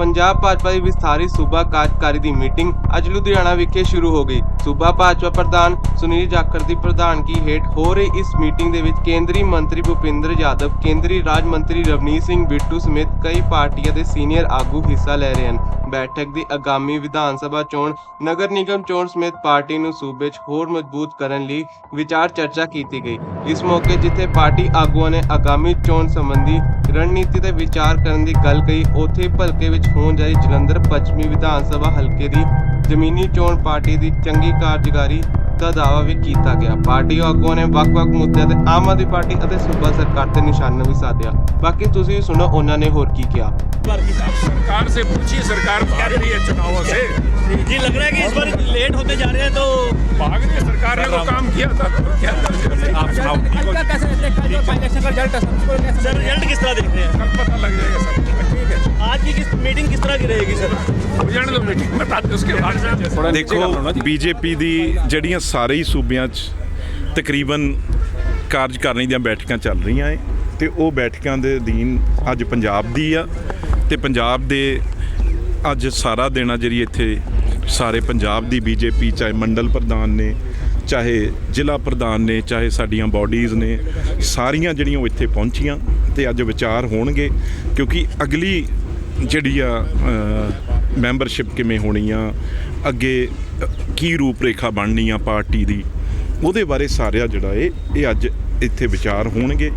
ਪੰਜਾਬ ਭਾਜਪਾ ਦੀ ਵਿਸਥਾਰੀ ਸੂਬਾ ਕਾਰਜਕਾਰੀ ਦੀ ਮੀਟਿੰਗ ਅੱਜ ਲੁਧਿਆਣਾ ਵਿਖੇ ਸ਼ੁਰੂ ਹੋ ਗਈ। ਸੂਬਾ ਭਾਜਪਾ ਪ੍ਰਧਾਨ ਸੁਨੀਲ ਜਾਖੜ ਦੀ ਪ੍ਰਧਾਨਗੀ ਹੇਠ ਹੋ ਰਹੀ ਇਸ ਮੀਟਿੰਗ ਦੇ ਵਿੱਚ ਕੇਂਦਰੀ ਮੰਤਰੀ ਭੁਪਿੰਦਰ ਯਾਦਵ, ਕੇਂਦਰੀ ਰਾਜ ਮੰਤਰੀ ਰਵਨੀਤ ਸਿੰਘ ਬਿੱਟੂ ਸਮੇਤ ਕਈ ਪਾਰਟੀਆਂ ਦੇ ਸੀਨੀਅਰ ਆਗੂ ਹਿੱਸਾ ਲੈ ਰਹੇ ਹਨ। ਬੈਠਕ ਦੀ ਆਗਾਮੀ ਵਿਧਾਨ ਸਭਾ ਚੋਣ, ਨਗਰ ਨਿਗਮ ਚੋਣ ਸਮੇਤ ਪਾਰਟੀ ਨੂੰ ਸੂਬੇ 'ਚ ਹੋਰ ਮਜ਼ਬੂਤ ਕਰਨ ਲਈ ਵਿਚਾਰ ਚਰਚਾ ਕੀਤੀ ਗਈ। ਇਸ ਮੌਕੇ ਜਿੱਥੇ ਪਾਰਟੀ ਆਗੂਆਂ ਨੇ ਆਗਾਮੀ ਚੋਣ ਸੰਬੰਧੀ ਰਣਨੀਤੀ ਤੇ ਵਿਚਾਰ ਕਰਨ ਦੀ ਗੱਲ ਕਹੀ, ਉੱਥੇ ਭਲਕੇ ਵਿੱਚ ਹੋਣ ਜਾਈ ਜਲੰਧਰ ਪੱਛਮੀ ਵਿਧਾਨ ਸਭਾ ਹਲਕੇ ਦੀ ਜ਼ਮੀਨੀ ਚੋਣ ਪਾਰਟੀ ਦੀ ਚੰਗੀ ਕਾਰਜਕਾਰੀ ਦਾ ਦਾਅਵਾ ਵੀ ਕੀਤਾ ਗਿਆ ਪਾਰਟੀ ਆਗੂਆਂ ਨੇ ਵੱਖ-ਵੱਖ ਮੁੱਦਿਆਂ ਤੇ ਆਮ ਆਦਮੀ ਪਾਰਟੀ ਅਤੇ ਸੂਬਾ ਸਰਕਾਰ ਤੇ ਨਿਸ਼ਾਨਾ ਵੀ ਸਾਧਿਆ ਬਾਕੀ ਤੁਸੀਂ ਵੀ ਸੁਣੋ ਉਹਨਾਂ ਨੇ ਹੋਰ ਕੀ ਕਿਹਾ सरकार से पूछिए सरकार भाग रही है चुनावों से जी लग रहा है कि इस बार लेट होते जा रहे हैं तो भाग रही है सरकार ने वो काम किया था तो क्या कर आप सुनाओ सर रिजल्ट किस तरह देख रहे हैं कल पता लग जाएगा सब ठीक है आज की किस मीटिंग किस तरह की रहेगी सर अब जाने दो मीटिंग बताते उसके बाद ਦੇਖੋ ਬੀਜੇਪੀ ਦੀ ਜਿਹੜੀਆਂ ਸਾਰੇ ਹੀ ਸੂਬਿਆਂ 'ਚ ਤਕਰੀਬਨ ਕਾਰਜਕਾਰਨੀ ਦੀਆਂ ਬੈਠਕਾਂ ਚੱਲ ਰਹੀਆਂ ਏ ਤੇ ਉਹ ਬੈਠਕਾਂ ਦੇ ਅਧੀਨ ਅੱਜ ਪੰਜਾਬ ਦੀ ਆ ਤੇ ਪੰਜਾਬ ਦੇ ਅੱਜ ਸਾਰਾ ਦਿਨ ਆ ਜਿਹੜੀ ਇੱਥੇ ਸਾਰੇ ਪੰਜਾਬ ਦੀ ਬੀਜੇਪੀ ਚਾਹੇ ਮੰਡਲ ਪ੍ਰਧਾਨ ਨੇ ਚਾਹੇ ਜ਼ਿਲ੍ਹਾ ਪ੍ਰਧਾਨ ਨੇ ਚਾਹੇ ਸਾਡੀਆਂ ਬਾਡੀਜ਼ ਨੇ ਸਾਰੀਆਂ ਜਿਹੜੀਆਂ ਉਹ ਇੱਥੇ ਪਹੁੰਚੀਆਂ ਤੇ ਅੱਜ ਵਿਚਾਰ ਹੋਣਗੇ ਕਿਉਂਕਿ ਅਗਲੀ ਜਿਹੜੀ ਆ ਮੈਂਬਰਸ਼ਿਪ ਕਿਵੇਂ ਹੋਣੀ ਆ ਅੱਗੇ ਅ, ਕੀ ਰੂਪਰੇਖਾ ਬਣਨੀ ਆ ਪਾਰਟੀ ਦੀ ਉਹਦੇ ਬਾਰੇ ਸਾਰਿਆ ਜਿਹੜਾ ਇਹ ਇਹ ਅੱਜ ਇੱਥੇ ਵਿਚਾਰ ਹੋਣਗੇ।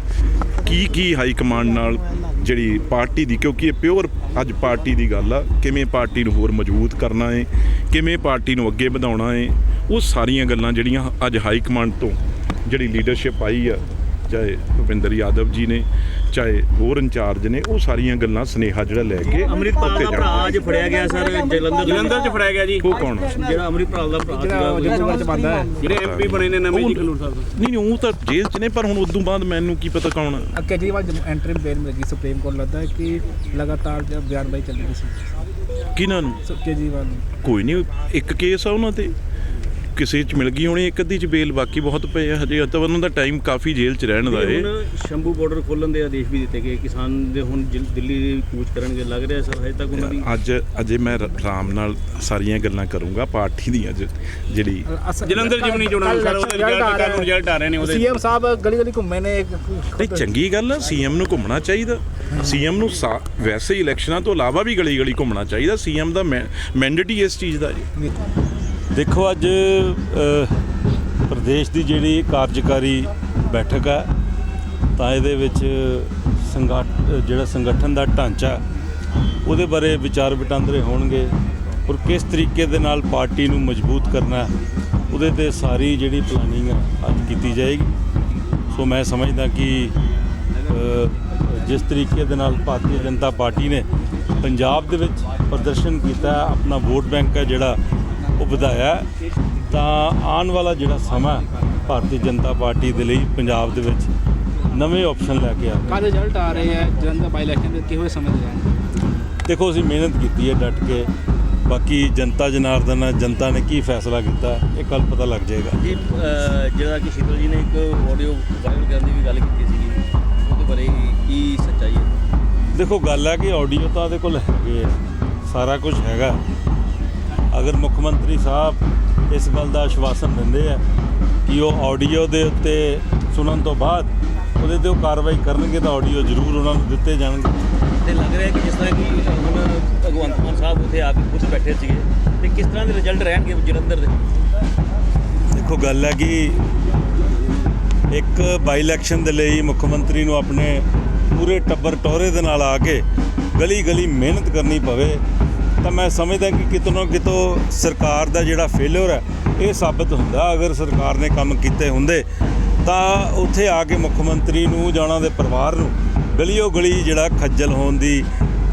ਕੀ ਕੀ ਹਾਈ ਕਮਾਂਡ ਨਾਲ ਜਿਹੜੀ ਪਾਰਟੀ ਦੀ ਕਿਉਂਕਿ ਇਹ ਪਿਓਰ ਅੱਜ ਪਾਰਟੀ ਦੀ ਗੱਲ ਆ ਕਿਵੇਂ ਪਾਰਟੀ ਨੂੰ ਹੋਰ ਮਜ਼ਬੂਤ ਕਰਨਾ ਹੈ ਕਿਵੇਂ ਪਾਰਟੀ ਨੂੰ ਅੱਗੇ ਵਧਾਉਣਾ ਹੈ ਉਹ ਸਾਰੀਆਂ ਗੱਲਾਂ ਜਿਹੜੀਆਂ ਅੱਜ ਹਾਈ ਕਮਾਂਡ ਤੋਂ ਜਿਹੜੀ ਲੀਡਰਸ਼ਿਪ ਆਈ ਆ ਚਾਹੇ ਭੁਪਿੰਦਰ ਯਾਦਵ ਜੀ ਨੇ ਚਾਹੇ ਹੋਰ ਇੰਚਾਰਜ ਨੇ ਉਹ ਸਾਰੀਆਂ ਗੱਲਾਂ ਸਨੇਹਾ ਜਿਹੜਾ ਲੈ ਕੇ ਅਮਰਿਤਪਾਲ ਦਾ ਭਰਾ ਅੱਜ ਫੜਿਆ ਗਿਆ ਸਰ ਜਲੰਧਰ ਜਲੰਧਰ ਚ ਫੜਿਆ ਗਿਆ ਜੀ। ਉਹ ਕੌਣ? ਜਿਹੜਾ ਅਮਰਿਤਪਾਲ ਦਾ ਭਰਾ ਜਿਹੜਾ ਚ ਬੰਦਾ ਹੈ। ਜਿਹੜੇ ਐਮਪੀ ਬਣੇ ਨੇ ਨਵੇਂ ਜੀ ਖਲੂਰ ਸਾਹਿਬ ਨਹੀਂ ਨਹੀਂ ਉਹ ਤਾਂ ਜੇਲ੍ਹ ਚ ਨੇ ਪਰ ਹੁਣ ਉਦੋਂ ਬਾਅਦ ਮੈਨੂੰ ਕੀ ਪਤਾ ਕੌਣ ਕੇਜਰੀਵਾਲ ਐਂਟਰੀ ਬੇਲ ਮਿਲ ਸੁਪਰੀਮ ਕੋਰਟ ਲੱਗਦਾ ਕਿ ਲਗਾਤਾਰ ਬਿਆਨਬਾਜ਼ੀ ਚੱਲ ਰਹੀ ਸੀ। ਕਿਨਾਂ ਨੂੰ? ਕੇਜਰੀਵਾਲ ਨੂੰ। ਕੋਈ ਨਹੀਂ ਇੱਕ ਕੇਸ ਆ ਉਹਨਾਂ ਤੇ। ਕਿਸੇ ਚ ਮਿਲ ਗਈ ਹੋਣੀ ਇੱਕ ਅੱਧੀ ਚ ਬੇਲ ਬਾਕੀ ਬਹੁਤ ਪਏ ਆ ਹਜੇ ਤਾਂ ਉਹਨਾਂ ਦਾ ਟਾਈਮ ਕਾਫੀ ਜੇਲ੍ਹ ਚ ਰਹਿਣ ਦਾ ਏ। ਹੁਣ ਸ਼ੰਭੂ ਬਾਰਡਰ ਖੋਲਣ ਦੇ ਆਦੇਸ਼ ਵੀ ਦਿੱਤੇ ਗਏ ਕਿਸਾਨ ਦੇ ਹੁਣ ਦਿੱਲੀ ਦੀ ਕੂਚ ਕਰਨਗੇ ਲੱਗ ਰਿਹਾ ਸਰ ਹਜੇ ਤੱਕ ਉਹਨਾਂ ਦੀ ਅੱਜ ਅਜੇ ਮੈਂ ਰ- ਨਾਲ ਸਾਰੀਆਂ ਗੱਲਾਂ ਕਰੂੰਗਾ ਪਾਰਟੀ ਦੀ ਅੱਜ ਜਿਹੜੀ ਜਲੰਧਰ ਜਿਮਨੀ ਚੋਣਾਂ ਸਰ ਉਹਦੇ ਰਿਜ਼ਲਟ ਕੱਲ ਰਿਜ਼ਲਟ ਰਹੇ ਨੇ ਉਹਦੇ। ਸੀਐਮ ਸਾਹਿਬ ਗਲੀ ਗਲੀ ਘੁੰਮੇ ਨੇ ਨਹੀਂ ਚੰਗੀ ਗੱਲ ਆ ਸੀਐਮ ਨੂੰ ਘੁੰਮਣਾ ਚਾਹੀਦਾ। ਸੀਐਮ ਨੂੰ ਵੈਸੇ ਇਲੈਕਸ਼ਨਾਂ ਤੋਂ ਇਲਾਵਾ ਵੀ ਗਲੀ ਗਲੀ ਘੁੰਮਣਾ ਚਾਹੀਦਾ ਸੀਐਮ ਦਾ ਮੈਂਡੇਟ ਹੀ ਇਸ ਚੀਜ਼ ਦਾ ਜੀ। ਦੇਖੋ ਅੱਜ ਪ੍ਰਦੇਸ਼ ਦੀ ਜਿਹੜੀ ਕਾਰਜਕਾਰੀ ਬੈਠਕ ਹੈ ਤਾਂ ਇਹਦੇ ਵਿੱਚ ਸੰਗਠ, ਜਿਹੜਾ ਸੰਗਠਨ ਦਾ ਢਾਂਚਾ, ਉਹਦੇ ਬਾਰੇ ਵਿਚਾਰ ਵਟਾਂਦਰੇ ਹੋਣਗੇ ਔਰ ਕਿਸ ਤਰੀਕੇ ਦੇ ਨਾਲ ਪਾਰਟੀ ਨੂੰ ਮਜ਼ਬੂਤ ਕਰਨਾ, ਉਹਦੇ ਤੇ ਸਾਰੀ ਜਿਹੜੀ ਪਲਾਨਿੰਗ ਹੈ ਅੱਜ ਕੀਤੀ ਜਾਏਗੀ। ਸੋ ਮੈਂ ਸਮਝਦਾ ਕਿ ਜਿਸ ਤਰੀਕੇ ਦੇ ਨਾਲ ਭਾਰਤੀ ਜਨਤਾ ਪਾਰਟੀ ਨੇ ਪੰਜਾਬ ਦੇ ਵਿੱਚ ਪ੍ਰਦਰਸ਼ਨ ਕੀਤਾ, ਆਪਣਾ ਵੋਟ ਬੈਂਕ ਹੈ ਜਿਹੜਾ ਉਹ ਵਧਾਇਆ ਤਾਂ ਆਉਣ ਵਾਲਾ ਜਿਹੜਾ ਸਮਾਂ ਭਾਰਤੀ ਜਨਤਾ ਪਾਰਟੀ ਦੇ ਲਈ ਪੰਜਾਬ ਦੇ ਵਿੱਚ ਨਵੇਂ ਆਪਸ਼ਨ ਲੈ ਕੇ ਆ ਕਾ। ਰਿਜ਼ਲਟ ਆ ਰਹੇ ਹੈ ਜਲੰਧਰ ਬਾਈ ਇਲੈਕਸ਼ਨ ਦੇ ਕਿਹੋ ਸਮਝ ਰਹੇ ਦੇਖੋ ਅਸੀਂ ਮਿਹਨਤ ਕੀਤੀ ਹੈ ਡਟ ਕੇ। ਬਾਕੀ ਜਨਤਾ ਜਨਾਰਦਨ ਜਨਤਾ ਨੇ ਕੀ ਫੈਸਲਾ ਕੀਤਾ ਇਹ ਕੱਲ ਪਤਾ ਲੱਗ ਜਾਏਗਾ। ਇਹ ਜਿਹੜਾ ਕਿ ਸ਼ੀਤਲ ਜੀ ਨੇ ਇੱਕ ਆਡੀਓ ਵਾਇਰਲ ਕਰਨ ਦੀ ਵੀ ਗੱਲ ਕੀਤੀ ਸੀਗੀ ਉਹਦੇ ਬਾਰੇ ਕੀ ਸੱਚਾਈ ਹੈ? ਦੇਖੋ ਗੱਲ ਹੈ ਕਿ ਆਡੀਓ ਤਾਂ ਉਹਦੇ ਕੋਲ ਹੈਗੇ ਆ ਸਾਰਾ ਕੁਝ ਹੈਗਾ। ਅਗਰ ਮੁੱਖ ਮੰਤਰੀ ਸਾਹਿਬ ਇਸ ਗੱਲ ਦਾ ਆਸ਼ਵਾਸਨ ਦਿੰਦੇ ਆ ਕਿ ਉਹ ਆਡੀਓ ਦੇ ਉੱਤੇ ਸੁਣਨ ਤੋਂ ਬਾਅਦ ਉਹਦੇ ਤੇ ਉਹ ਕਾਰਵਾਈ ਕਰਨਗੇ ਤਾਂ ਆਡੀਓ ਜ਼ਰੂਰ ਉਹਨਾਂ ਨੂੰ ਦਿੱਤੇ ਜਾਣਗੇ। ਤੇ ਲੱਗ ਰਿਹਾ ਕਿ ਜਿਸ ਤਰ੍ਹਾਂ ਕਿ ਹੁਣ ਭਗਵੰਤ ਮਾਨ ਸਾਹਿਬ ਉੱਥੇ ਆ ਕੇ ਖੁਦ ਬੈਠੇ ਸੀਗੇ ਤੇ ਕਿਸ ਤਰ੍ਹਾਂ ਦੇ ਰਿਜ਼ਲਟ ਰਹਿਣਗੇ ਜਲੰਧਰ ਦੇ? ਦੇਖੋ ਗੱਲ ਹੈ ਕਿ ਇੱਕ ਬਾਈ ਇਲੈਕਸ਼ਨ ਦੇ ਲਈ ਮੁੱਖ ਮੰਤਰੀ ਨੂੰ ਆਪਣੇ ਪੂਰੇ ਟੱਬਰ ਟੋਰੇ ਦੇ ਨਾਲ ਆ ਕੇ ਗਲੀ ਗਲੀ ਮਿਹਨਤ ਕਰਨੀ ਪਵੇ ਤਾਂ ਮੈਂ ਸਮਝਦਾ ਕਿ ਕਿਤੋਂ ਕਿਤੋਂ ਸਰਕਾਰ ਦਾ ਜਿਹੜਾ ਫੇਲਿਅਰ ਹੈ ਇਹ ਸਾਬਤ ਹੁੰਦਾ। ਅਗਰ ਸਰਕਾਰ ਨੇ ਕੰਮ ਕੀਤੇ ਹੁੰਦੇ ਤਾਂ ਉੱਥੇ ਆ ਕੇ ਮੁੱਖ ਮੰਤਰੀ ਨੂੰ ਜਾਂ ਉਹਨਾਂ ਦੇ ਪਰਿਵਾਰ ਨੂੰ ਗਲੀਓ ਗਲੀ ਜਿਹੜਾ ਖੱਜਲ ਹੋਣ ਦੀ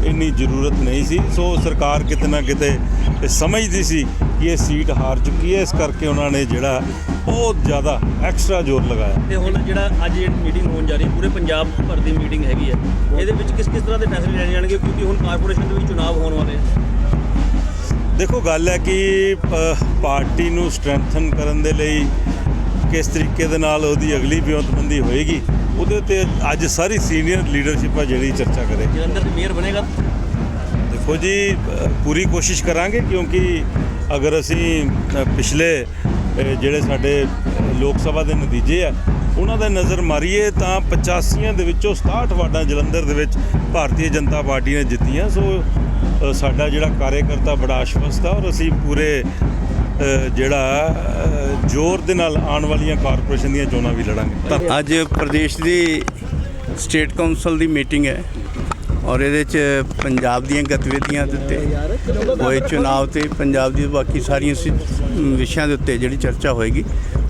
ਇੰਨੀ ਜ਼ਰੂਰਤ ਨਹੀਂ ਸੀ। ਸੋ ਸਰਕਾਰ ਕਿਤੇ ਨਾ ਕਿਤੇ ਇਹ ਸਮਝਦੀ ਸੀ ਕਿ ਇਹ ਸੀਟ ਹਾਰ ਚੁੱਕੀ ਹੈ। ਇਸ ਕਰਕੇ ਉਹਨਾਂ ਨੇ ਜਿਹੜਾ ਬਹੁਤ ਜ਼ਿਆਦਾ ਐਕਸਟਰਾ ਜ਼ੋਰ ਲਗਾਇਆ। ਤੇ ਹੁਣ ਜਿਹੜਾ ਅੱਜ ਜਿਹੜੀ ਮੀਟਿੰਗ ਹੋਣ ਜਾ ਰਹੀ ਹੈ ਪੂਰੇ ਪੰਜਾਬ ਭਰ ਦੀ ਮੀਟਿੰਗ ਹੈਗੀ ਹੈ। ਇਹਦੇ ਵਿੱਚ ਕਿਸ ਕਿਸ ਤਰ੍ਹਾਂ ਦੇ ਫੈਸਲੇ ਲੈਣੇ ਜਾਣਗੇ? ਕਿਉਂਕਿ ਹੁਣ ਕਾਰਪੋਰੇਸ਼ਨ ਦੇ ਵੀ ਚੁਣਾਵ ਹੋਣ ਵਾਲੇ ਦੇਖੋ ਗੱਲ ਹੈ ਕਿ ਪਾਰਟੀ ਨੂੰ ਸਟਰੈਂਥਨ ਕਰਨ ਦੇ ਲਈ ਕਿਸ ਤਰੀਕੇ ਦੇ ਨਾਲ ਉਹਦੀ ਅਗਲੀ ਵਿਉਂਤਬੰਦੀ ਹੋਏਗੀ ਉਹਦੇ ਤੇ ਅੱਜ ਸਾਰੀ ਸੀਨੀਅਰ ਲੀਡਰਸ਼ਿਪ ਆ ਜਿਹੜੀ ਚਰਚਾ ਕਰੇ। ਜਲੰਧਰ ਦੇ ਮੇਅਰ ਬਣੇਗਾ? ਦੇਖੋ ਜੀ ਪੂਰੀ ਕੋਸ਼ਿਸ਼ ਕਰਾਂਗੇ ਕਿਉਂਕਿ ਅਗਰ ਅਸੀਂ ਪਿਛਲੇ ਜਿਹੜੇ ਸਾਡੇ ਲੋਕ ਸਭਾ ਦੇ ਨਤੀਜੇ ਆ ਉਹਨਾਂ ਦਾ ਨਜ਼ਰ ਮਾਰੀਏ ਤਾਂ 85 ਦੇ ਵਿੱਚੋਂ 67 ਵਾਰਡਾਂ ਜਲੰਧਰ ਦੇ ਵਿੱਚ ਭਾਰਤੀ ਜਨਤਾ ਪਾਰਟੀ ਨੇ ਜਿੱਤੀਆਂ ਸੋ ਸਾਡਾ ਜਿਹੜਾ ਕਾਰਜਕਰਤਾ ਬੜਾ ਆਸ਼ਵਸਤ ਆ ਔਰ ਅਸੀਂ ਪੂਰੇ ਜਿਹੜਾ ਜ਼ੋਰ ਦੇ ਨਾਲ ਆਉਣ ਵਾਲੀਆਂ ਕਾਰਪੋਰੇਸ਼ਨ ਦੀਆਂ ਚੋਣਾਂ ਵੀ ਲੜਾਂਗੇ। ਅੱਜ ਪ੍ਰਦੇਸ਼ ਦੀ ਸਟੇਟ ਕਾਉਂਸਲ ਦੀ ਮੀਟਿੰਗ ਹੈ ਔਰ ਇਹਦੇ ਚ ਪੰਜਾਬ ਦੀਆਂ ਗਤੀਵਿਧੀਆਂ ਦੇ ਉੱਤੇ ਹੋਏ ਚੁਣਾਵ ਤੇ ਪੰਜਾਬ ਦੀ ਬਾਕੀ ਸਾਰੀਆਂ ਵਿਸ਼ਿਆਂ ਦੇ ਉੱਤੇ ਜਿਹੜੀ ਚਰਚਾ ਹੋਏਗੀ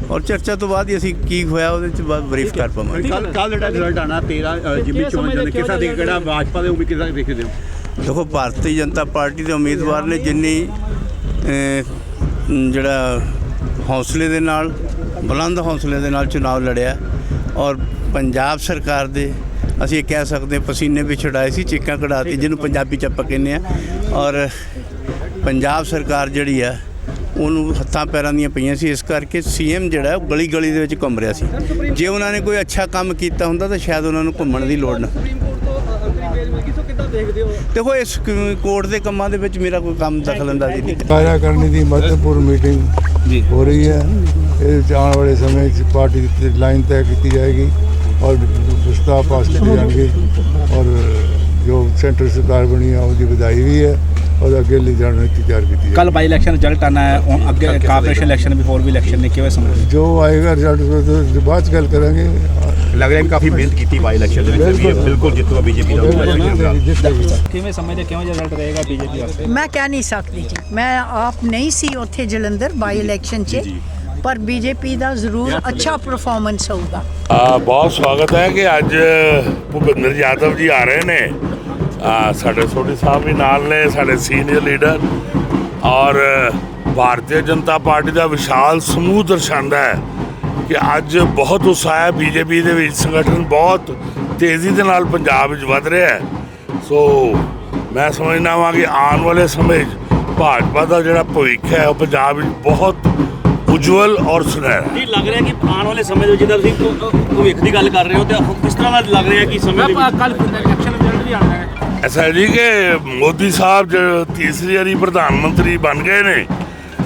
ਔਰ ਚਰਚਾ ਤੋਂ ਬਾਅਦ ਹੀ ਅਸੀਂ ਕੀ ਹੋਇਆ ਉਹਦੇ ਚ ਬਾਅਦ ਬਰੀਫ ਕਰ ਪਾਵਾਂਗੇ। ਕੱਲ ਕੱਲ ਜਿਹੜਾ ਰਿਜ਼ਲਟ ਆਣਾ 13 ਜਿਮੀ ਚੋਣ ਜਨ ਕਿਸਾ ਦੀ ਕਿਹੜਾ ਭਾਜਪਾ ਦੇ ਉਮੀਦ ਕਿਸਾ ਦੇਖਦੇ ਹੋ? ਦੇਖੋ, ਭਾਰਤੀ ਜਨਤਾ ਪਾਰਟੀ ਦੇ ਉਮੀਦਵਾਰ ਨੇ ਜਿੰਨੀ ਜਿਹੜਾ ਹੌਸਲੇ ਦੇ ਨਾਲ, ਬੁਲੰਦ ਹੌਸਲੇ ਦੇ ਨਾਲ ਚੁਣਾਵ ਲੜਿਆ ਔਰ ਪੰਜਾਬ ਸਰਕਾਰ ਦੇ, ਅਸੀਂ ਇਹ ਕਹਿ ਸਕਦੇ ਹਾਂ, ਪਸੀਨੇ ਵੀ ਛੁਡਾਏ ਸੀ, ਚੀਕਾਂ ਕਢਾਤੀ, ਜਿਹਨੂੰ ਪੰਜਾਬੀ ਚ ਆਪਾਂ ਕਹਿੰਦੇ ਆ ਔਰ ਪੰਜਾਬ ਸਰਕਾਰ ਜਿਹੜੀ ਆ, ਉਹਨੂੰ ਹੱਥਾਂ ਪੈਰਾਂ ਦੀਆਂ ਪਈਆਂ ਸੀ, ਇਸ ਕਰਕੇ ਸੀਐਮ ਜਿਹੜਾ, ਉਹ ਗਲੀ ਗਲੀ ਦੇ ਵਿੱਚ ਘੁੰਮ ਰਿਹਾ ਸੀ। ਜੇ ਉਹਨਾਂ ਨੇ ਕੋਈ ਅੱਛਾ ਕੰਮ ਕੀਤਾ ਹੁੰਦਾ, ਤਾਂ ਸ਼ਾਇਦ ਉਹਨਾਂ ਨੂੰ ਘੁੰਮਣ ਦੀ ਲੋੜ ਨਾ। ਦੇਖੋ ਇਸ ਕ- ਕੋਰਟ ਦੇ ਕੰਮਾਂ ਦੇ ਵਿੱਚ ਮੇਰਾ ਕੋਈ ਕੰਮ ਦਖਲ ਅੰਦਾਜ਼ੀ ਨਹੀਂ। ਕਾਰਿਆ ਕਰਨੀ ਦੀ ਮਹੱਤਵਪੂਰਨ ਮੀਟਿੰਗ ਹੋ ਰਹੀ ਹੈ। ਵਿੱਚ ਆਉਣ ਵਾਲੇ ਸਮੇਂ 'ਚ ਪਾਰਟੀ ਦੀ ਲਾਈਨ ਤੈਅ ਕੀਤੀ ਜਾਏਗੀ ਔਰ ਪ੍ਰਸਤਾਵ ਪਾਸ ਕੀਤੇ ਜਾਣਗੇ ਔਰ ਜੋ ਸੈਂਟਰ ਸਰਕਾਰ ਬਣੀ ਹੈ ਉਹਦੀ ਵਧਾਈ ਵੀ ਹੈ। ਔਰ ਅੱਗੇ ਲਈ ਰਣਨੀਤੀ ਤਿਆਰ ਕੀਤੀ ਕੱਲ ਜਾਏਗੀ ਬਾਈ ਇਲੈਕਸ਼ਨ ਰਿਜ਼ਲਟ ਆਣਾ ਹੈ ਹੁਣ ਅੱਗੇ ਕਾਰਪੋਰੇਸ਼ਨ ਇਲੈਕਸ਼ਨ ਵੀ ਹੋਰ ਵੀ ਇਲੈਕਸ਼ਨ ਨੇ ਕਿਵੇਂ ਸਮਝਦੇ ਜੋ ਆਏਗਾ ਰਿਜ਼ਲਟ ਬਾਅਦ ਗੱਲ ਕਰਾਂਗੇ। ਲੱਗ ਰਿਹਾ ਕਿ ਕਾਫੀ ਮਿਹਨਤ ਕੀਤੀ ਬਾਈ ਇਲੈਕਸ਼ਨ ਦੇ ਵਿੱਚ ਵੀ ਇਹ ਬਿਲਕੁਲ ਜਿੱਤੂਗਾ ਬੀਜੇਪੀ ਦਾ ਕਿਵੇਂ ਸਮਝਦੇ ਕਿਵੇਂ ਰਿਜ਼ਲਟ ਰਹੇਗਾ ਬੀਜੇਪੀ ਵਾਸਤੇ? ਮੈਂ ਕਹਿ ਨਹੀਂ ਸਕਦੀ ਜੀ। ਮੈਂ ਆਪ ਨਹੀਂ ਸੀ ਉੱਥੇ ਜਲੰਧਰ ਬਾਈ ਇਲੈਕਸ਼ਨ 'ਚ ਪਰ ਬੀਜੇਪੀ ਦਾ ਜ਼ਰੂਰ ਅੱਛਾ ਪਰਫਾਰਮੈਂਸ ਹੋਊਗਾ। ਬਹੁਤ ਸਵਾਗਤ ਹੈ ਕਿ ਅੱਜ ਭੁਪਿੰਦਰ ਯਾਦਵ ਜੀ ਆ ਰਹੇ ਨੇ। ਆ ਸਾਡੇ ਸੋਢੀ ਸਾਹਿਬ ਵੀ ਨਾਲ ਨੇ ਸਾਡੇ ਸੀਨੀਅਰ ਲੀਡਰ ਔਰ ਭਾਰਤੀ ਜਨਤਾ ਪਾਰਟੀ ਦਾ ਵਿਸ਼ਾਲ ਸਮੂਹ ਦਰਸਾਉਂਦਾ ਹੈ ਕਿ ਅੱਜ ਬਹੁਤ ਉਤਸ਼ਾਹ ਹੈ ਬੀਜੇਪੀ ਦੇ ਵਿੱਚ ਸੰਗਠਨ ਬਹੁਤ ਤੇਜ਼ੀ ਦੇ ਨਾਲ ਪੰਜਾਬ ਵਿੱਚ ਵਧ ਰਿਹਾ ਹੈ। ਸੋ ਮੈਂ ਸਮਝਦਾ ਹਾਂ ਕਿ ਆਉਣ ਵਾਲੇ ਸਮੇਂ 'ਚ ਭਾਜਪਾ ਦਾ ਜਿਹੜਾ ਭਵਿੱਖ ਹੈ ਉਹ ਪੰਜਾਬ ਵਿੱਚ ਬਹੁਤ ਉਜਵਲ ਔਰ ਸੁਨਹਿਰਾ ਹੈ। ਜੀ ਲੱਗ ਰਿਹਾ ਕਿ ਆਉਣ ਵਾਲੇ ਸਮੇਂ ਦੇ ਵਿੱਚ ਜਿੱਦਾਂ ਤੁਸੀਂ ਭਵਿੱਖ ਦੀ ਗੱਲ ਕਰ ਰਹੇ ਹੋ ਤੇ ਕਿਸ ਤਰ੍ਹਾਂ ਦਾ ਲੱਗ ਰਿਹਾ ਕਿ ਸਮੇਂ ਦੇ ਵਿੱਚ? ਕੱਲ ਇਲੈਕਸ਼ਨ ਰਿਜ਼ਲਟ ਵੀ ਹੈ। ਐਸਾ ਜੀ ਕਿ ਮੋਦੀ ਸਾਹਿਬ ਜੋ ਤੀਸਰੀ ਵਾਰੀ ਪ੍ਰਧਾਨ ਮੰਤਰੀ ਬਣ ਗਏ ਨੇ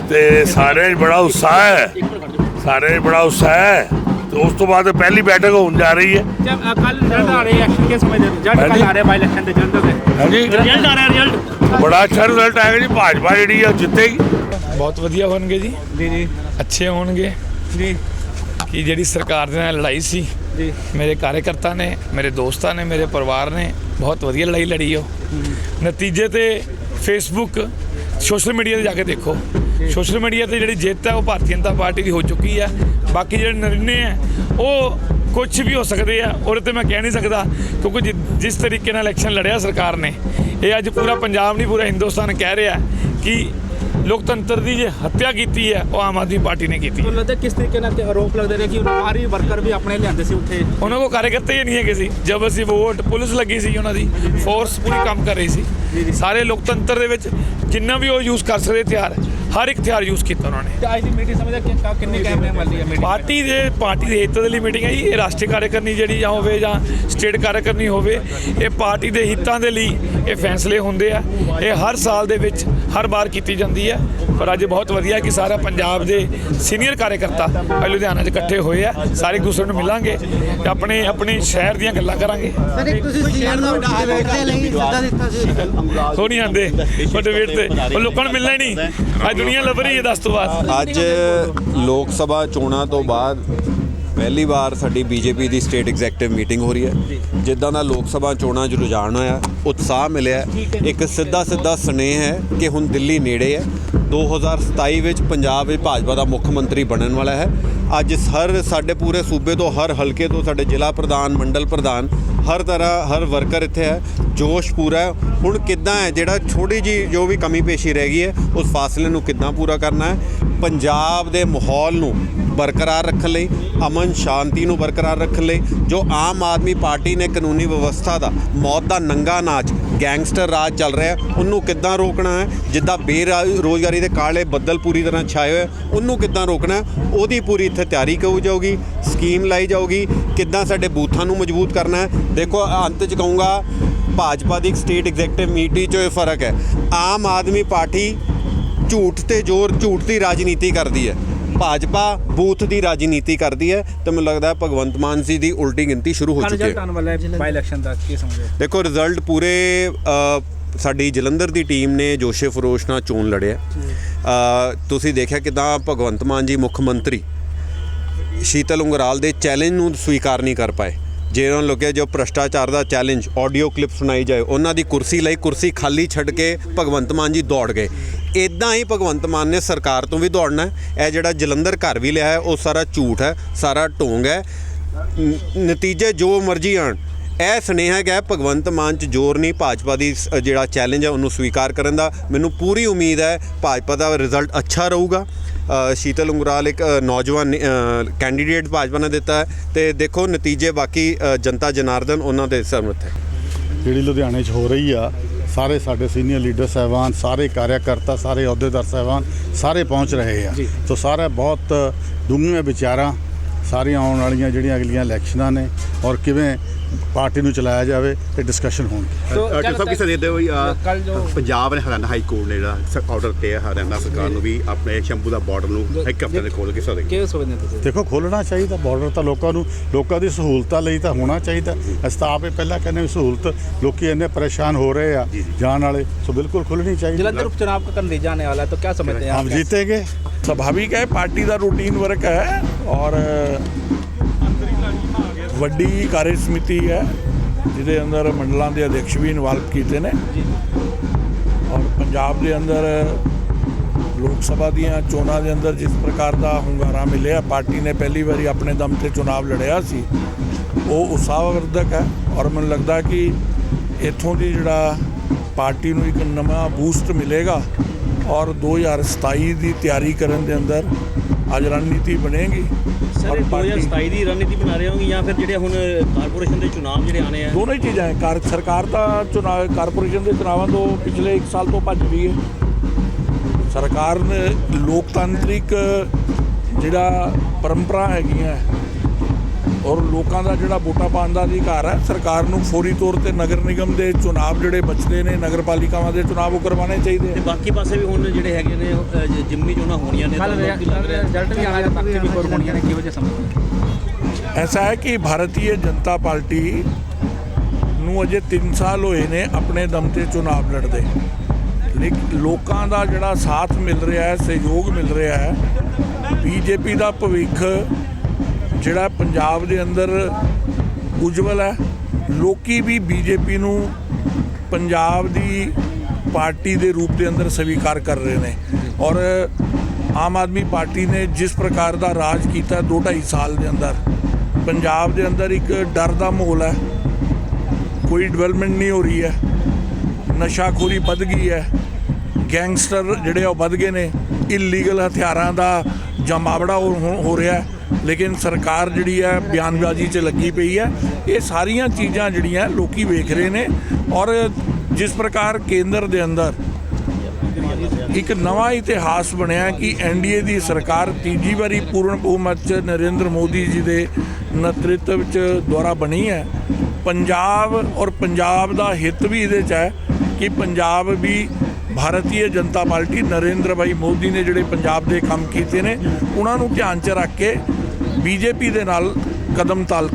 ਤੇ ਸਾਰਿਆਂ 'ਚ ਬੜਾ ਉਤਸ਼ਾਹ ਹੈ। ਸਾਰਿਆਂ 'ਚ ਬੜਾ ਉਤਸ਼ਾਹ ਹੈ ਤੇ ਉਸ ਤੋਂ ਬਾਅਦ ਪਹਿਲੀ ਬੈਠਕ ਹੋਣ ਜਾ ਰਹੀ ਹੈ। ਕੱਲ ਰਿਜ਼ਲਟ ਆ ਰਹੇ ਐਕਸ਼ਨ ਕਿਸ ਸਮਝਦੇ ਰਿਜ਼ਲਟ ਕੱਲ੍ਹ ਆ ਰਹੇ ਬਾਈ ਇਲੈਕਸ਼ਨ ਦੇ ਜਲੰਧਰ ਦੇ। ਹਾਂਜੀ। ਰਿਜ਼ਲਟ ਆ ਰਿਹਾ ਰਿਜ਼ਲਟ ਬੜਾ ਅੱਛਾ ਰਿਜ਼ਲਟ ਆਏਗਾ ਜੀ ਭਾਜਪਾ ਜਿਹੜੀ ਆ ਜਿੱਤੇਗੀ। ਬਹੁਤ ਵਧੀਆ ਹੋਣਗੇ ਜੀ। ਜੀ ਜੀ। ਅੱਛੇ ਹੋਣਗੇ। ਜੀ। ਕਿ ਜਿਹੜੀ ਸਰਕਾਰ ਦੇ ਨਾਲ ਲੜਾਈ ਸੀ ਜੀ। ਮੇਰੇ ਕਾਰਜਕਰਤਾ ਨੇ ਮੇਰੇ ਦੋਸਤਾਂ ਨੇ ਮੇਰੇ ਪਰਿਵਾਰ ਨੇ ਬਹੁਤ ਵਧੀਆ ਲੜਾਈ ਲੜੀ ਉਹ। ਨਤੀਜੇ ਤੇ ਫੇਸਬੁੱਕ ਸੋਸ਼ਲ ਮੀਡੀਆ ਤੇ ਜਾ ਕੇ ਦੇਖੋ। ਸੋਸ਼ਲ ਮੀਡੀਆ ਤੇ ਜਿਹੜੀ ਜਿੱਤ ਹੈ, ਉਹ ਭਾਰਤੀ ਜਨਤਾ ਪਾਰਟੀ ਦੀ ਹੋ ਚੁੱਕੀ ਹੈ। ਬਾਕੀ ਜਿਹੜੇ ਨਿਰਣੇ ਹੈ, ਉਹ ਕੁਝ ਵੀ ਹੋ ਸਕਦੇ ਆ, ਉਹਦੇ ਤੇ ਮੈਂ ਕਹਿ ਨਹੀਂ ਸਕਦਾ। ਕਿਉਂਕਿ ਜਿ- ਜਿਸ ਤਰੀਕੇ ਨਾਲ ਇਲੈਕਸ਼ਨ ਲੜਿਆ ਸਰਕਾਰ ਨੇ, ਇਹ ਅੱਜ ਪੂਰਾ ਪੰਜਾਬ ਨਹੀਂ, ਪੂਰਾ ਹਿੰਦੁਸਤਾਨ ਕਹਿ ਰਿਹਾ ਕਿ ਲੋਕਤੰਤਰ ਦੀ ਜੇ ਹੱਤਿਆ ਕੀਤੀ ਹੈ ਉਹ ਆਮ ਆਦਮੀ ਪਾਰਟੀ ਨੇ ਕੀਤੀ ਹੈ। ਤੁਹਾਨੂੰ ਲੱਗਦਾ ਕਿਸ ਤਰੀਕੇ ਨਾਲ ਕਿ ਆਰੋਪ ਲੱਗਦੇ ਨੇ ਕਿ ਬਾਹਰੀ ਵਰਕਰ ਵੀ ਆਪਣੇ ਲਿਆਂਦੇ ਸੀ ਉੱਥੇ? ਉਹਨਾਂ ਕੋ ਕਾਰਜਕਰਤਾ ਹੀ ਨਹੀਂ ਹੈਗੇ ਸੀ। ਜਦ ਅਸੀਂ ਵੋਟ ਪੁਲਿਸ ਲੱਗੀ ਸੀ ਉਹਨਾਂ ਦੀ ਫੋਰਸ ਪੂਰੀ ਕੰਮ ਕਰ ਰਹੀ ਸੀ। ਸਾਰੇ ਲੋਕਤੰਤਰ ਦੇ ਵਿੱਚ ਜਿੰਨਾ ਵੀ ਉਹ ਯੂਜ਼ ਕਰ ਸਕਦੇ ਹਥਿਆਰ ਹਰ ਇੱਕ ਹਥਿਆਰ ਯੂਜ਼ ਕੀਤਾ ਉਹਨਾਂ ਨੇ। ਅੱਜ ਦੀ ਮੀਟਿੰਗ ਸਮਝਦਾ ਕਿ ਕਾ- ਕਿੰਨੇ ਕੈਮਰੇ ਵਾਲੀ ਹੈ ਮੀਟਿੰਗ ਪਾਰਟੀ ਦੇ ਪਾਰਟੀ ਦੇ ਹਿੱਤ ਦੇ ਲਈ ਮੀਟਿੰਗ ਹੈ ਜੀ। ਇਹ ਰਾਸ਼ਟਰੀ ਕਾਰਜਕਰਨੀ ਜਿਹੜੀ ਜਾਂ ਹੋਵੇ ਜਾਂ ਸਟੇਟ ਕਾਰਜਕਰਨੀ ਹੋਵੇ ਇਹ ਪਾਰਟੀ ਦੇ ਹਿੱਤਾਂ ਦੇ ਲਈ ਇਹ ਫੈਸਲੇ ਹੁੰਦੇ ਆ। ਇਹ ਹਰ ਸਾਲ ਦੇ ਵਿੱਚ ਹਰ ਵਾਰ ਕੀਤੀ ਜਾਂਦੀ ਹੈ। ਪਰ ਅੱਜ ਬਹੁਤ ਵਧੀਆ ਕਿ ਸਾਰਾ ਪੰਜਾਬ ਦੇ ਸੀਨੀਅਰ ਕਾਰਜਕਰਤਾ ਅੱਜ ਲੁਧਿਆਣਾ 'ਚ ਇਕੱਠੇ ਹੋਏ ਆ। ਸਾਰੇ ਇੱਕ ਦੂਸਰੇ ਨੂੰ ਮਿਲਾਂਗੇ ਤੇ ਆਪਣੇ ਆਪਣੇ ਸ਼ਹਿਰ ਦੀਆਂ ਗੱਲਾਂ ਕਰਾਂਗੇ। ਸਰ ਇੱਕ ਤੁਸੀਂ ਸੀਐਮ ਨੂੰ ਡਿਬੇਟ ਦੇ ਲਈ ਸੱਦਾ ਦਿੱਤਾ ਸੀ। ਨਹੀਂ ਆਂਦੇ। ਉਹ ਡਿਬੇਟ ਤੇ ਉਹ ਲੋਕਾਂ ਨੂੰ ਮਿਲਣਾ ਹੀ ਨਹੀਂ। ਅੱਜ ਦੁਨੀਆ ਲੱਭ ਰਹੀ ਹੈ ਦਸ ਤੋਂ ਬਾਅਦ। ਅੱਜ ਲੋਕ ਸਭਾ ਚੋਣਾਂ ਤੋਂ ਬਾਅਦ ਪਹਿਲੀ ਵਾਰ ਸਾਡੀ ਬੀਜੇਪੀ ਦੀ ਸਟੇਟ ਐਗਜ਼ੈਕਟਿਵ ਮੀਟਿੰਗ ਹੋ ਰਹੀ ਹੈ। ਜਿੱਦਾਂ ਦਾ ਲੋਕ ਸਭਾ ਚੋਣਾਂ 'ਚ ਰੁਝਾਨ ਹੋਇਆ ਉਤਸ਼ਾਹ ਮਿਲਿਆ ਹੈ। ਇੱਕ ਸਿੱਧਾ ਸਿੱਧਾ ਸਨੇਹ ਹੈ ਕਿ ਹੁਣ ਦਿੱਲੀ ਨੇੜੇ ਹੈ। 2027 ਵਿੱਚ ਪੰਜਾਬ ਵਿੱਚ ਭਾਜਪਾ ਦਾ ਮੁੱਖ ਮੰਤਰੀ ਬਣਨ ਵਾਲਾ ਹੈ। ਅੱਜ ਹਰ ਸਾਡੇ ਪੂਰੇ ਸੂਬੇ ਤੋਂ ਹਰ ਹਲਕੇ ਤੋਂ ਸਾਡੇ ਜ਼ਿਲ੍ਹਾ ਪ੍ਰਧਾਨ ਮੰਡਲ ਪ੍ਰਧਾਨ ਹਰ ਤਰ੍ਹਾਂ ਹਰ ਵਰਕਰ ਇੱਥੇ ਹੈ, ਜੋਸ਼ ਪੂਰਾ ਹੈ। ਹੁਣ ਕਿੱਦਾਂ ਹੈ, ਜਿਹੜਾ ਛੋਟੀ ਜੀ ਜੋ ਵੀ ਕਮੀ ਪੇਸ਼ੀ ਰਹਿ ਗਈ ਹੈ, ਉਸ ਫਾਸਲੇ ਨੂੰ ਕਿੱਦਾਂ ਪੂਰਾ ਕਰਨਾ ਹੈ? ਪੰਜਾਬ ਦੇ ਮਾਹੌਲ ਨੂੰ ਬਰਕਰਾਰ ਰੱਖਣ ਲਈ, ਅਮਨ ਸ਼ਾਂਤੀ ਨੂੰ ਬਰਕਰਾਰ ਰੱਖਣ ਲਈ, ਜੋ ਆਮ ਆਦਮੀ ਪਾਰਟੀ ਨੇ ਕਾਨੂੰਨੀ ਵਿਵਸਥਾ ਦਾ, ਮੌਤ ਦਾ ਨੰਗਾ ਨਾਚ, ਗੈਂਗਸਟਰ ਰਾਜ ਚੱਲ ਰਿਹਾ ਉਹਨੂੰ ਕਿੱਦਾਂ ਰੋਕਣਾ ਹੈ? ਜਿੱਦਾਂ ਬੇਰੋਜ਼ਗਾਰੀ ਦੇ ਕਾਲੇ ਬੱਦਲ ਪੂਰੀ ਤਰ੍ਹਾਂ ਛਾਏ ਹੋਏ, ਉਹਨੂੰ ਕਿੱਦਾਂ ਰੋਕਣਾ ਉਹਦੀ ਪੂਰੀ ਇੱਥੇ ਤਿਆਰੀ ਕਹੂ ਜਾਊਗੀ, ਸਕੀਮ ਲਾਈ ਜਾਊਗੀ, ਕਿੱਦਾਂ ਸਾਡੇ ਬੂਥਾਂ ਨੂੰ ਮਜ਼ਬੂਤ ਕਰਨਾ ਹੈ? ਦੇਖੋ, ਅੰਤ ਚ ਕਹੂੰਗਾ, ਭਾਜਪਾ ਦੀ ਇੱਕ ਸਟੇਟ ਐਗਜ਼ੈਕਟਿਵ ਮੀਟਿੰਗ 'ਚ ਇਹ ਫ਼ਰਕ ਹੈ। ਆਮ ਆਦਮੀ ਪਾਰਟੀ ਝੂਠ ਤੇ ਜ਼ੋਰ, ਝੂਠ ਦੀ ਰਾਜਨੀਤੀ ਕਰਦੀ ਹੈ। ਭਾਜਪਾ ਬੂਥ ਦੀ ਰਾਜਨੀਤੀ ਕਰਦੀ ਹੈ ਤੇ ਮੈਨੂੰ ਲੱਗਦਾ ਹੈ ਭਗਵੰਤ ਮਾਨ ਜੀ ਦੀ ਉਲਟੀ ਗਿਣਤੀ ਸ਼ੁਰੂ ਹੋ ਚੁੱਕੀ ਹੈ। ਆਉਣ ਵਾਲਾ ਹੈ ਬਾਈ ਇਲੈਕਸ਼ਨ ਦਾ ਕੀ ਸਮਝਦੇ ਹੋ? ਦੇਖੋ ਰਿਜ਼ਲਟ ਪੂਰੇ ਸਾਡੀ ਜਲੰਧਰ ਦੀ ਟੀਮ ਨੇ ਜੋਸ਼ੇ ਫਰੋਸ਼ ਨਾਲ ਚੋਣ ਲੜਿਆ। ਤੁਸੀਂ ਦੇਖਿਆ ਕਿਦਾਂ ਭਗਵੰਤ ਮਾਨ ਜੀ ਮੁੱਖ ਮੰਤਰੀ ਸ਼ੀਤਲ ਉਂਗਰਾਲ ਦੇ ਚੈਲੰਜ ਨੂੰ ਸਵੀਕਾਰ ਨਹੀਂ ਕਰ ਪਾਏ। ਜਿਹਨਾਂ ਲੋਕੇ ਜੋ ਭ੍ਰਸ਼ਟਾਚਾਰ ਦਾ ਚੈਲੰਜ ਆਡੀਓ ਕਲਿੱਪ ਸੁਣਾਈ ਜਾਏ ਉਹਨਾਂ ਦੀ ਕੁਰਸੀ ਲਈ ਕੁਰਸੀ ਖਾਲੀ ਛੱਡ ਕੇ ਭਗਵੰਤ ਮਾਨ ਜੀ ਦੌੜ ਗਏ। ਇਦਾਂ ਹੀ ਭਗਵੰਤ ਮਾਨ ਨੇ ਸਰਕਾਰ ਤੋਂ ਵੀ ਦੌੜਨਾ ਹੈ। ਇਹ ਜਿਹੜਾ ਜਲੰਧਰ ਘਰ ਵੀ ਲਿਆ ਹੈ, ਉਹ ਸਾਰਾ ਝੂਠ ਹੈ, ਸਾਰਾ ਢੋਂਗ ਹੈ। ਨਤੀਜੇ ਜੋ ਮਰਜ਼ੀ ਆਣ, ਇਹ ਸੁਨੇਹਾ ਹੈ ਭਗਵੰਤ ਮਾਨ ਚ ਜ਼ੋਰ ਨਹੀਂ, ਭਾਜਪਾ ਦੀ ਸ- ਜਿਹੜਾ ਚੈਲੰਜ ਹੈ, ਉਹਨੂੰ ਸਵੀਕਾਰ ਕਰਨ ਦਾ। ਮੈਨੂੰ ਪੂਰੀ ਉਮੀਦ ਹੈ, ਭਾਜਪਾ ਦਾ ਰਿਜ਼ਲਟ ਅੱਛਾ ਰਹੂਗਾ। ਸ਼ੀਤਲ ਉਂਗਰਾਲ ਇੱਕ ਨੌਜਵਾਨ ਕੈਂਡੀਡੇਟ ਭਾਜਪਾ ਨੇ ਦਿੱਤਾ ਹੈ। ਤੇ ਦੇਖੋ, ਨਤੀਜੇ ਬਾਕੀ ਜਨਤਾ ਜਨਾਰਦਨ ਉਹਨਾਂ ਦੇ ਸਰਮਤ ਹੈ ਜਿਹੜੀ ਲੁਧਿਆਣੇ 'ਚ ਹੋ ਰਹੀ ਆ ਸਾਰੇ ਸਾਡੇ ਸੀਨੀਅਰ ਲੀਡਰ ਸਾਹਿਬਾਨ ਸਾਰੇ ਕਾਰਿਆਕਰਤਾ ਸਾਰੇ ਅਹੁਦੇਦਾਰ ਸਾਹਿਬਾਨ ਸਾਰੇ ਪਹੁੰਚ ਰਹੇ ਆ। ਸੋ ਸਾਰਾ ਬਹੁਤ ਡੂੰਘੀਆਂ ਵਿਚਾਰਾਂ ਸਾਰੀਆਂ ਆਉਣ ਵਾਲੀਆਂ ਜਿਹੜੀਆਂ ਅਗਲੀਆਂ ਇਲੈਕਸ਼ਨਾਂ ਨੇ ਔਰ ਕਿਵੇਂ ਪਾਰਟੀ ਨੂੰ ਚਲਾਇਆ ਜਾਵੇ ਤੇ ਡਿਸਕਸ਼ਨ ਹੋਣਗੇ तो ਡਾਕਟਰ ਸਾਹਿਬ ਕਿਸ ਦੇ ਹੋ कल जो ਪੰਜਾਬ ਨੇ ਹਰਿਆਣਾ ਹਾਈ ਕੋਰਟ ਨੇ ਜਿਹੜਾ ਆਰਡਰ ਤੇ ਹਰਿਆਣਾ ਸਰਕਾਰ ਨੂੰ ਵੀ ਆਪਣੇ ਸ਼ੰਭੂ ਦਾ ਬਾਰਡਰ ਨੂੰ ਇੱਕ ਹਫ਼ਤੇ ਦੇ ਕੋਲ ਕਿਸ ਦੇ ਕੀ ਸਮਝਦੇ ਹੋ ਤੁਸੀਂ ਦੇਖੋ ਖੋਲਣਾ ਚਾਹੀਦਾ ਬਾਰਡਰ ਤਾਂ ਲੋਕਾਂ ਨੂੰ ਲੋਕਾਂ ਦੀ ਸਹੂਲਤਾਂ ਲਈ ਤਾਂ ਹੋਣਾ ਚਾਹੀਦਾ ਅਸੀਂ ਤਾਂ ਆਪੇ ਪਹਿਲਾਂ ਕਹਿੰਦੇ ਵੀ ਸਹੂਲਤ ਲੋਕੀ ਇੰਨੇ ਪਰੇਸ਼ਾਨ ਹੋ ਰਹੇ ਆ ਜਾਣ ਵਾਲੇ ਸੋ ਬਿਲਕੁਲ ਖੁੱਲਣੀ ਚਾਹੀਦੀ जलंधर उपचुनाव का नतीजा आने वाला है तो क्या समझते हैं हम आप जीतेंगे ਸੁਭਾਵਿਕ ਹੈ ਪਾਰਟੀ ਦਾ ਰੂਟੀਨ ਵਰਕ ਹੈ ਔਰ ਵੱਡੀ ਕਾਰਜ ਸਮਿਤੀ ਹੈ, ਜਿਹਦੇ ਅੰਦਰ ਮੰਡਲਾਂ ਦੇ ਅਧਿਕਸ਼ ਵੀ ਇਨਵੋਲਵ ਕੀਤੇ ਨੇ। ਔਰ ਪੰਜਾਬ ਦੇ ਅੰਦਰ, ਲੋਕ ਸਭਾ ਦੀਆਂ ਚੋਣਾਂ ਦੇ ਅੰਦਰ ਜਿਸ ਪ੍ਰਕਾਰ ਦਾ ਹੁੰਗਾਰਾ ਮਿਲਿਆ, ਪਾਰਟੀ ਨੇ ਪਹਿਲੀ ਵਾਰੀ ਆਪਣੇ ਦਮ ਤੇ ਚੁਣਾਵ ਲੜਿਆ ਸੀ, ਉਹ ਉਤਸ਼ਾਹਵਰਧਕ ਹੈ। ਔਰ ਮੈਨੂੰ ਲੱਗਦਾ ਕਿ ਇੱਥੋਂ ਦੀ ਜਿਹੜਾ ਪਾਰਟੀ ਨੂੰ ਇੱਕ ਨਵਾਂ ਬੂਸਟ ਮਿਲੇਗਾ, ਔਰ 2027 ਦੀ ਤਿਆਰੀ ਕਰਨ ਦੇ ਅੰਦਰ ਅੱਜ ਰਣਨੀਤੀ ਬਣੇਗੀ। ਸਰ ਔਰ ਇਹ ਪਾਰਟੀ- 2027 ਦੀ ਰਣਨੀਤੀ ਬਣਾ ਰਹੇ ਹੋਗੇ ਜਾਂ ਫਿਰ ਜਿਹੜੇ ਹੁਣ ਕਾਰਪੋਰੇਸ਼ਨ ਦੇ ਚੁਣਾਵ ਜਿਹੜੇ ਆਣੇ ਆ? ਦੋਨੋਂ ਹੀ ਚੀਜ਼ਾਂ ਹੈ। ਕਾਰ ਸਰਕਾਰ ਤਾਂ ਚੁਣਾਵ ਕਾਰਪੋਰੇਸ਼ਨ ਦੇ ਚੁਣਾਵਾਂ ਤੋਂ ਪਿਛਲੇ 1 ਸਾਲ ਤੋਂ ਭੱਜ ਰਹੀ ਹੈ। ਸਰਕਾਰ ਨੇ ਲੋਕਤਾਂਤਰਿਕ ਜਿਹੜਾ ਪਰੰਪਰਾ ਹੈਗੀਆਂ ਔਰ ਲੋਕਾਂ ਦਾ ਜਿਹੜਾ ਵੋਟਾਂ ਪਾਉਣ ਦਾ ਅਧਿਕਾਰ ਹੈ ਸਰਕਾਰ ਨੂੰ ਫੌਰੀ ਤੌਰ ਤੇ ਨਗਰ ਨਿਗਮ ਦੇ ਚੋਣਾਂ ਜਿਹੜੇ ਬਚਦੇ ਨੇ ਨਗਰਪਾਲਿਕਾਵਾਂ ਦੇ ਚੋਣਾਂ ਉਹ ਕਰਵਾਉਣੇ ਚਾਹੀਦੇ ਤੇ ਬਾਕੀ ਪਾਸੇ ਵੀ ਹੁਣ ਜਿਹੜੇ ਹੈਗੇ ਨੇ ਜਿੰਮੀ ਚੋਣਾਂ ਹੋਣੀਆਂ ਨੇ ਰਿਜ਼ਲਟ ਵੀ ਆਣਾ ਤੇ ਬਾਕੀ ਵੀ ਕੋਰ ਹੋਣੀਆਂ ਨੇ ਕਿਹੋ ਜਿਹਾ ਸਮਝਦੇ ਐਸਾ ਹੈ ਕਿ ਭਾਰਤੀ ਜਨਤਾ ਪਾਰਟੀ ਨੂੰ ਅਜੇ 3 ਸਾਲ ਹੋਏ ਨੇ ਆਪਣੇ ਦਮ ਤੇ ਚੋਣਾਂ ਲੜਦੇ। ਲੋਕਾਂ ਦਾ ਜਿਹੜਾ ਸਾਥ ਮਿਲ ਰਿਹਾ ਹੈ ਸਹਿਯੋਗ ਮਿਲ ਰਿਹਾ ਹੈ ਬੀਜੇਪੀ ਦਾ ਭਵਿੱਖ ਜਿਹੜਾ ਪੰਜਾਬ ਦੇ ਅੰਦਰ ਉਜਵਲ ਹੈ, ਲੋਕੀ ਵੀ ਬੀਜੇਪੀ ਨੂੰ ਪੰਜਾਬ ਦੀ ਪਾਰਟੀ ਦੇ ਰੂਪ ਦੇ ਅੰਦਰ ਸਵੀਕਾਰ ਕਰ ਰਹੇ ਨੇ। ਔਰ ਆਮ ਆਦਮੀ ਪਾਰਟੀ ਨੇ ਜਿਸ ਪ੍ਰਕਾਰ ਦਾ ਰਾਜ ਕੀਤਾ 2.5 ਸਾਲ ਦੇ ਅੰਦਰ, ਪੰਜਾਬ ਦੇ ਅੰਦਰ ਇੱਕ ਡਰ ਦਾ ਮਾਹੌਲ ਹੈ। ਕੋਈ ਡਿਵੈਲਪਮੈਂਟ ਨਹੀਂ ਹੋ ਰਹੀ ਹੈ, ਨਸ਼ਾਖੋਰੀ ਵੱਧ ਗਈ ਹੈ ਗੈਂਗਸਟਰ ਜਿਹੜੇ ਆ ਉਹ ਵੱਧ ਗਏ ਨੇ ਇਲੀਗਲ ਹਥਿਆਰਾਂ ਦਾ ਜਮਾਵੜਾ ਹੋ ਹੋ- ਹੋ ਰਿਹਾ ਹੈ। ਲੇਕਿਨ ਸਰਕਾਰ ਜਿਹੜੀ ਹੈ, ਬਿਆਨਬਾਜ਼ੀ 'ਚ ਲੱਗੀ ਪਈ ਹੈ। ਇਹ ਸਾਰੀਆਂ ਚੀਜ਼ਾਂ ਜਿਹੜੀਆਂ ਲੋਕੀ ਵੇਖ ਰਹੇ ਨੇ ਔਰ ਜਿਸ ਪ੍ਰਕਾਰ ਕੇਂਦਰ ਦੇ ਅੰਦਰ ਇੱਕ ਨਵਾਂ ਇਤਿਹਾਸ ਬਣਿਆ ਕਿ ਐਨਡੀਏ ਦੀ ਸਰਕਾਰ ਤੀਜੀ ਵਾਰੀ ਪੂਰਨ ਬਹੁਮਤ 'ਚ ਨਰਿੰਦਰ ਮੋਦੀ ਜੀ ਦੇ ਨੇਤਰਤਵ 'ਚ ਦੁਆਰਾ ਬਣੀ ਹੈ। ਪੰਜਾਬ ਔਰ ਪੰਜਾਬ ਦਾ ਹਿੱਤ ਵੀ ਇਹਦੇ 'ਚ ਹੈ ਕਿ ਪੰਜਾਬ ਵੀ ਭਾਰਤੀ ਜਨਤਾ ਪਾਰਟੀ ਨਰਿੰਦਰ ਭਾਈ ਮੋਦੀ ਨੇ ਜਿਹੜੇ ਪੰਜਾਬ ਦੇ ਕੰਮ ਕੀਤੇ ਨੇ, ਉਹਨਾਂ ਨੂੰ ਧਿਆਨ 'ਚ ਰੱਖ ਕੇ ਬੀਜੇਪੀ ਦੇ ਨਾਲ ਕਦਮ ਤਾਲ